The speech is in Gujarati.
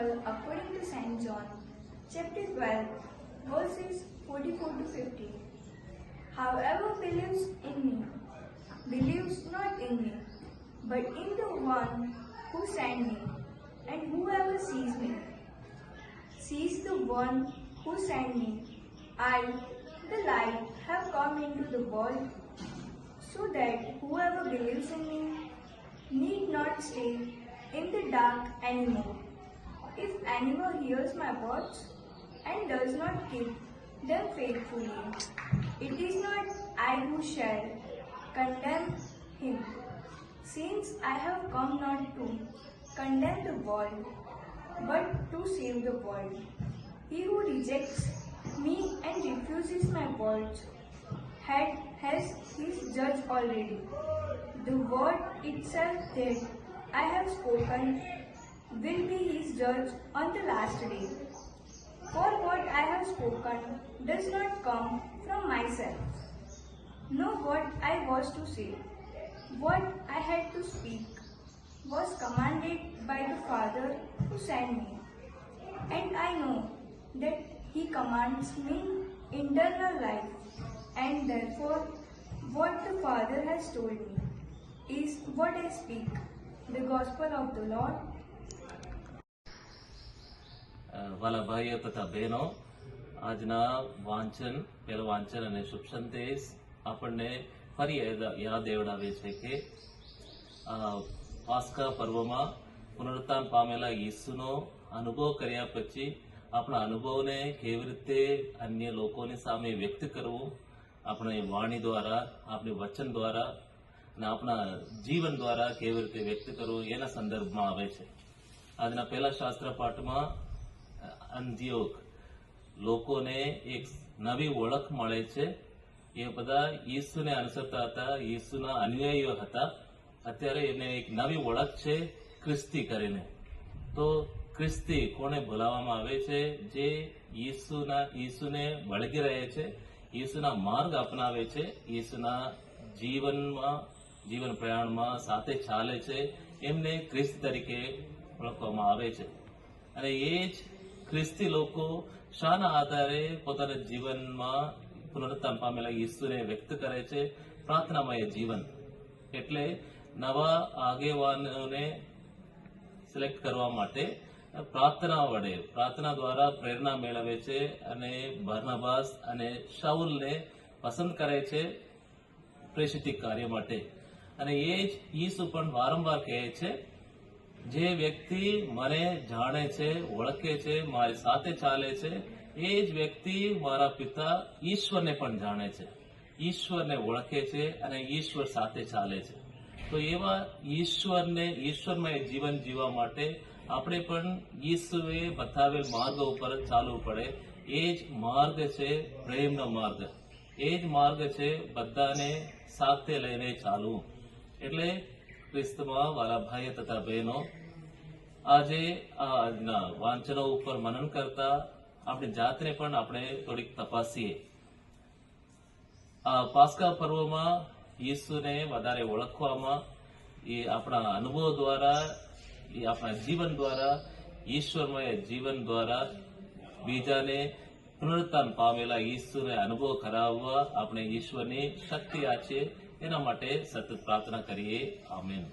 according to St. John, chapter 12, verses 44 to 50. However believes in me, believes not in me, but in the one who sent me. And whoever sees me, sees the one who sent me. I, the light, have come into the world so that whoever believes in me need not stay in the dark anymore. If anyone hears my words and does not keep them faithfully, it is not I who shall condemn him, since I have come not to condemn the world, but to save the world. He who rejects me and refuses my words had has his judge already. The word itself that I have spoken will be his judge on the last day. For what I have spoken does not come from myself, nor what I was to say. What I had to speak was commanded by the Father who sent me. And I know that He commands me eternal life, and therefore what the Father has told me is what I speak. The Gospel of the Lord. વાલા ભાઈઓ તથા બહેનો, આજના વાંચન પેલો વાંચન અને શુભ સંદેશ આપણને ફરી યાદ- એવડાવે છે કે પાસ્કા પર્વમાં પુનરુત્થાન પામેલા ઈસુનો અનુભવ કર્યા પછી આપણા અનુભવને કેવી રીતે અન્ય લોકોની સામે વ્યક્ત કરવું, આપણે વાણી દ્વારા, આપણી વચન દ્વારા અને આપણા જીવન દ્વારા કેવી રીતે વ્યક્ત કરવું, એના સંદર્ભમાં આવે છે. આજના પહેલા શાસ્ત્ર પાઠમાં અંત્યોગ લોકોને એક નવી ઓળખ મળે છે. એ બધા ઈસુને અનુસરતા હતા. ઈસુના અનુયાયીઓ હતા. અત્યારે એને એક નવી ઓળખ છે, ખ્રિસ્તી કરીને. તો ખ્રિસ્તી કોને બોલાવવામાં આવે છે? જે ઈસુના, ઈસુને વળગી રહે છે, ઈસુના માર્ગ અપનાવે છે, ઈસુના જીવનમાં, જીવન પ્રયાણમાં સાથે ચાલે છે, એમને ખ્રિસ્ત તરીકે ઓળખવામાં આવે છે. અને એ જ ખ્રિસ્તી લોકો શાના આધારે પોતાના જીવનમાં પુનરુત્થાન પામેલા ઈશ્વરે વ્યક્ત કરે છે. પ્રાર્થનામય જીવન. એટલે નવા આગેવાનોને સિલેક્ટ કરવા માટે પ્રાર્થના વડે, પ્રાર્થના દ્વારા પ્રેરણા મેળવે છે અને બર્નબાસ અને શાઉલને પસંદ કરે છે પ્રેષિત કાર્ય માટે. અને એ જ ઈસુ પણ વારંવાર કહે છે જે વ્યક્તિ મને જાણે છે, ઓળખે છે, મારી સાથે ચાલે છે, એ જ વ્યક્તિ મારા પિતા ઈશ્વરને પણ જાણે છે. ઈશ્વરને ઓળખે છે અને ઈશ્વર સાથે ચાલે છે. તો એવા ઈશ્વરને ઈશ્વરમય જીવન જીવવા માટે આપણે પણ ઈશ્વરે બતાવેલ માર્ગ ઉપર ચાલવું પડે. એ જ માર્ગ છે પ્રેમનો માર્ગ. એ જ માર્ગ છે બધાને સાથે લઈને ચાલવું. એટલે ક્રિસ્તમાં વાલા ભાઈઓ તથા બહેનો આજે આ આજના વાંચનો ઉપર મનન કરતા આપણી જાતને પણ આપણે થોડીક તપાસીએ આ પાસ્કા પર્વમાં ઈસુને વધારે ઓળખવામાં એ આપણા અનુભવ દ્વારા એ આપણા જીવન દ્વારા ઈશ્વરમય જીવન દ્વારા બીજાને પુનરુત્થાન પામેલા ઈશ્વરને અનુભવ કરાવવા આપણે ઈશ્વરની શક્તિ આપીએ એના માટે સતત પ્રાર્થના કરીએ. આમેન.